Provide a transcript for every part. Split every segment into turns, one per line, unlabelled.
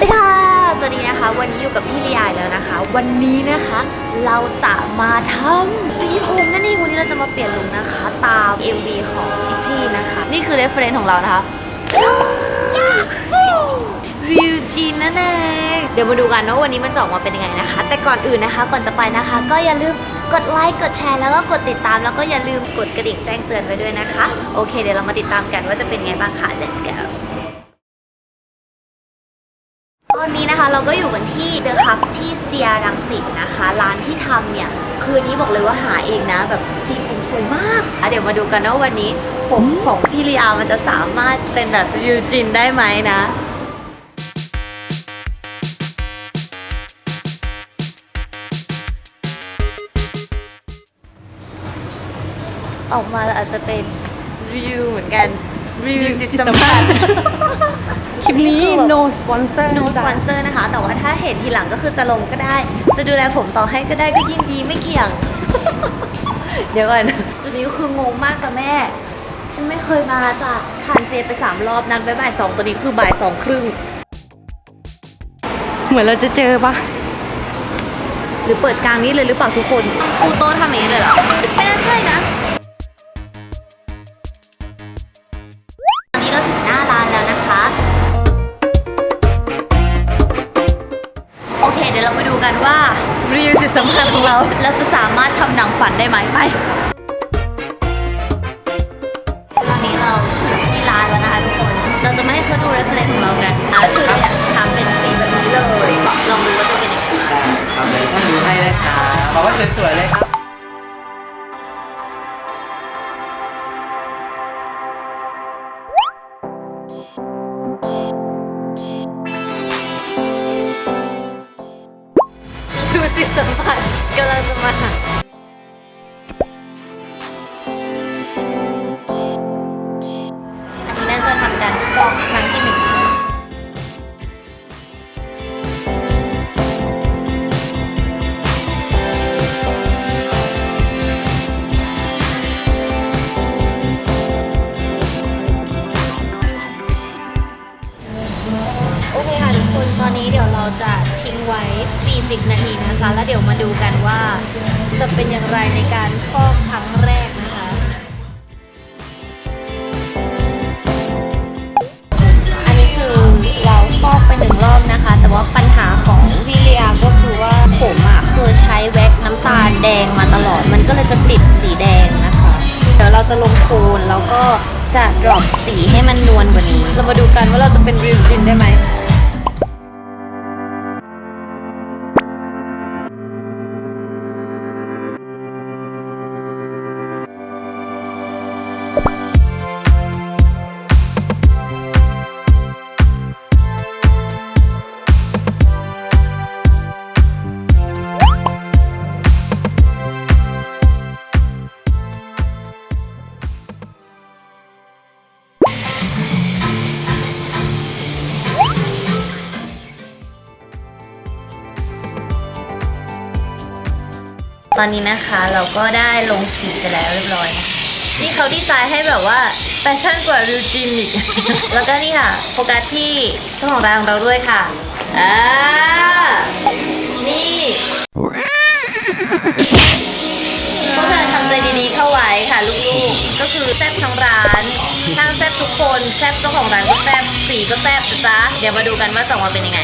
วัสดีค่ะ สวัสดีนะคะ วันนี้อยู่กับพี่ลียายแล้วนะคะ วันนี้นะคะเราจะมาทำสีผมนั่นเองวันนี้เราจะมาเปลี่ยนลุคนะคะ ตาม MV ของอิจีนะคะ นี่คือ reference ของเรานะคะริวจีนนั่นเองเดี๋ยวมาดูกันว่าวันนี้มันจะออกมาเป็นยังไงนะคะ แต่ก่อนอื่นนะคะ ก่อนจะไปนะคะ ก็อย่าลืมกดไลค์กดแชร์แล้วก็กดติดตามแล้วก็อย่าลืมกดกระดิ่งแจ้งเตือนไว้ด้วยนะคะ โอเค เดี๋ยวเรามาติดตามกันว่าจะเป็นไงบ้างค่ะ let's go เราก็อยู่กันที่เดอะคับที่เซียรังสิตนะคะ ร้านที่ทำเนี่ย คืนนี้บอกเลยว่าหาเองนะ แบบสีผมสวยมากอะเดี๋ยวมาดูกันว่าวันนี้ผมของพี่ลีอามันจะสามารถเป็นแบบยูจินได้ไหมนะออกมาแล้วอาจจะเป็นรีวิวเหมือนกัน รีวิวจิตสัมผัส
คลิปนี้
คือแบบ
no sponsor
no
จ้ะ
sponsor นะคะ แต่ว่าถ้าเห็นทีหลังก็คือจะลงก็ได้ จะดูแลผมต่อให้ก็ได้ก็ยินดีไม่เกี่ยง เดี๋ยวก่อนจุดนี้ก็คืองงมากจ้ะแม่ ฉันไม่เคยมาจ้ะผ่านเซไปสามรอบนั้นไปบ่ายสองตัวนี้คือบ่ายสองครึ่ง
เหมือนเราจะเจอปะ
หรือเปิดกลางนี้เลยหรือเปล่าทุกคนปูโต๊ะทำอย่างนี้เลยเหรอ ไม่น่าใช่นะ ของเรา เราจะสามารถทำหนังฝันได้ไหมไป ตอนนี้เราถึงที่ร้านแล้วนะคะทุกคน เราจะไม่ให้เขาดูเรฟเฟรนของเรากันอะคือเราอยากทำเป็นสีแบบนี้เลยลองดูว่าจะเป็นยังไง
ทำเลยต้องดูให้เลยครับบอกว่าสวยๆเลยครับ
ดูจิตสั ตอนนี้เดี๋ยวเราจะทิ้งไว้ 40 นาทีนะคะ แล้วเดี๋ยวมาดูกันว่าจะเป็นอย่างไรในการฟอกครั้งแรกนะคะ อันนี้คือเราฟอกไปหนึ่งรอบนะคะ แต่ว่าปัญหาของวิเลียก็คือว่าผมอะคือใช้แว็กน้ำตาลแดงมาตลอด มันก็เลยจะติดสีแดงนะคะ เดี๋ยวเราจะลงโคนแล้วก็จะดรอปสีให้มันนวลกว่านี้ เรามาดูกันว่าเราจะเป็นริวจินได้ไหม ตอนนี้นะคะเราก็ได้ลงสีไปแล้วเรียบร้อยนะนี่เขาดีไซน์ให้แบบว่าแฟชั่นกว่ารูจินอีก แล้วก็นี่ค่ะโฟกัสที่เจ้าของร้านของเราด้วยค่ะอ่านี่พวกเธอทำใจดีๆเข้าไว้ค่ะลูกๆ ก็คือแซ่บทั้งร้านช่างแซ่บทุกคนแซ่บเจ้าของร้านก็แซ่บสีก็แซ่บนะจ๊ะเดี๋ยวมาดูกันว่าสองวันเป็นยังไง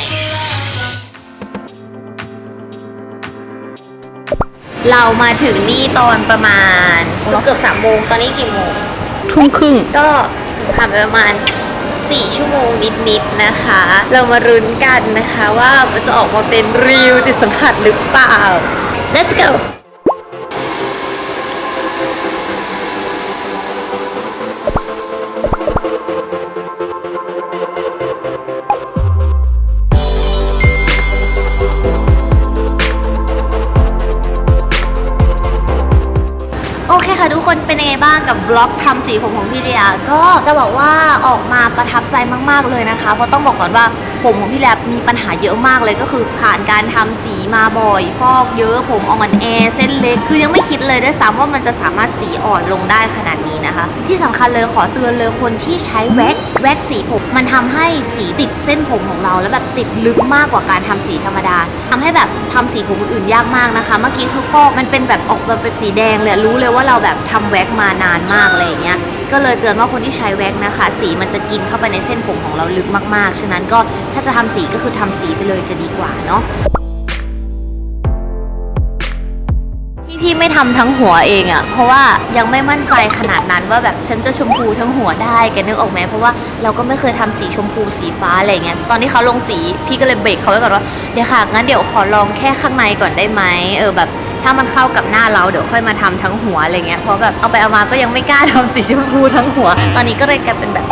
เรามาถึงนี่ตอนประมาณเกือบสามโมงตอนนี้กี่โมง
ทุ่มครึ่ง
ก็ผ่านไปประมาณ 4 ชั่วโมงนิดๆนะคะ เรามารุ้นกันนะคะว่ามันจะออกมาเป็นรีวติดสัมผัสหรือเปล่า let's go คนเป็นยังไงบ้างกับบล็อกทำสีผมของพี่เดียก็จะบอกว่าออกมาประทับใจมาก ๆเลยนะคะเพราะต้องบอกก่อนว่า ผมของพี่แลบมีปัญหาเยอะมากเลยก็คือผ่านการทำสีมาบ่อย ฟอกเยอะผมอ่อนแอเส้นเล็ก คือยังไม่คิดเลยด้วยซ้ำว่ามันจะสามารถสีอ่อนลงได้ขนาดนี้นะคะ ที่สำคัญเลยขอเตือนเลยคนที่ใช้แว็กแว็กสีผม มันทำให้สีติดเส้นผมของเรา แล้วแบบติดลึกมากกว่าการทำสีธรรมดาทำให้แบบทำสีผมอื่นยากมากนะคะ เมื่อกี้คือฟอกมันเป็นแบบออกมาเป็นสีแดงเลยรู้เลยว่าเราแบบทำแว็กมานานมากอะไรอย่างเงี้ย ก็เลยเตือนว่าคนที่ใช้แว็กนะคะ สีมันจะกินเข้าไปในเส้นผมของเราลึกมากๆ ฉะนั้นก็ถ้าจะทำสีก็คือทำสีไปเลยจะดีกว่าเนาะที่พี่ไม่ทำทั้งหัวเองอะ่ะ เพราะว่ายังไม่มั่นใจขนาดนั้นว่าแบบฉันจะชมพูทั้งหัวได้แกนึกออกไหมเพราะว่าเราก็ไม่เคยทำสีชมพูสีฟ้าอะไรเงี้ยตอนที่เขาลงสีพี่ก็เลยเบรกเขาไว้ก่อนว่าเดี๋ยวค่ะงั้นเดี๋ยวขอลองแค่ข้างในก่อนได้ไหมเออแบบ ถ้ามันเข้ากับหน้าเราเดี๋ยวค่อยมาทำทั้งหัวอะไรเงี้ยเพราะแบบเอาไปเอามาก็ยังไม่กล้าทำสีชมพูทั้งหัว ตอนนี้ก็เลยกลายเป็นแบบ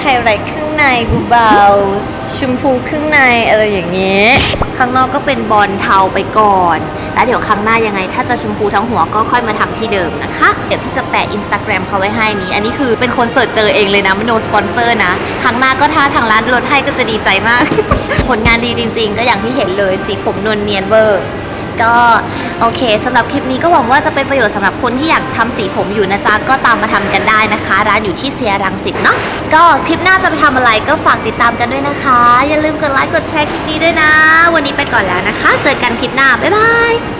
ไฮไลท์ครึ่งในเบาๆชมพูครึ่งในอะไรอย่างเงี้ยข้างนอกก็เป็นบอลเทาไปก่อน แล้วเดี๋ยวครั้งหน้ายังไง ถ้าจะชมพูทั้งหัวก็ค่อยมาทำที่เดิมนะคะ เดี๋ยวพี่จะแปะอินสตาแกรมเขาไว้ให้นี้ อันนี้คือเป็นคนเสิร์ชเจอเองเลยนะไม่โนสปอนเซอร์นะ ครั้งหน้าก็ถ้าทางร้านลดให้ก็จะดีใจมาก ผลงานดีจริง ๆ ก็อย่างที่เห็นเลยสีผมนวลเนียนเวอร์ ก็โอเคสำหรับคลิปนี้ก็หวังว่าจะเป็นประโยชน์สำหรับคนที่อยากทำสีผมอยู่นะจ๊ะก็ตามมาทำกันได้นะคะ ร้านอยู่ที่เซียรังสิตเนาะก็คลิปหน้าจะไปทำอะไรก็ฝากติดตามกันด้วยนะคะ อย่าลืมกดไลค์กดแชร์คลิปนี้ด้วยนะ วันนี้ไปก่อนแล้วนะคะ เจอกันคลิปหน้าบ๊ายบาย